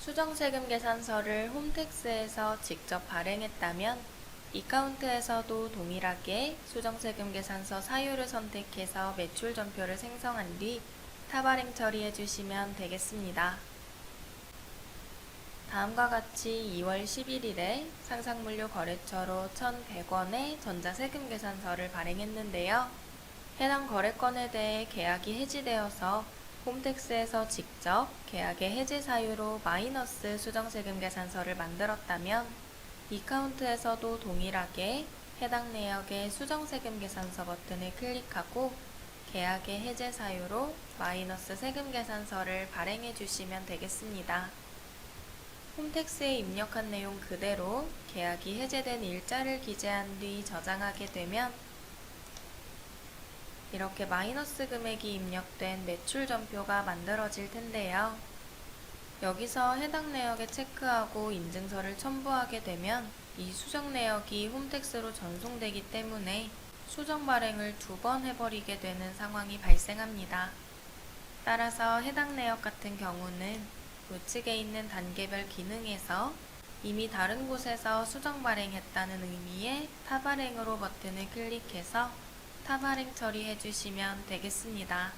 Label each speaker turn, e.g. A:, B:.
A: 수정세금 계산서를 홈택스에서 직접 발행했다면 이카운트에서도 동일하게 수정세금 계산서 사유를 선택해서 매출 전표를 생성한 뒤 타발행 처리해 주시면 되겠습니다. 다음과 같이 2월 11일에 상상물류 거래처로 1,100원의 전자세금 계산서를 발행했는데요. 해당 거래건에 대해 계약이 해지되어서 홈택스에서 직접 계약의 해지 사유로 마이너스 수정세금 계산서를 만들었다면 이카운트에서도 동일하게 해당 내역의 수정세금 계산서 버튼을 클릭하고 계약의 해제 사유로 마이너스 세금 계산서를 발행해 주시면 되겠습니다. 홈택스에 입력한 내용 그대로 계약이 해제된 일자를 기재한 뒤 저장하게 되면 이렇게 마이너스 금액이 입력된 매출 전표가 만들어질 텐데요. 여기서 해당 내역에 체크하고 인증서를 첨부하게 되면 이 수정 내역이 홈택스로 전송되기 때문에 수정 발행을 두 번 해버리게 되는 상황이 발생합니다. 따라서 해당 내역 같은 경우는 우측에 있는 단계별 기능에서 이미 다른 곳에서 수정 발행했다는 의미의 타발행으로 버튼을 클릭해서 타발행 처리해 주시면 되겠습니다.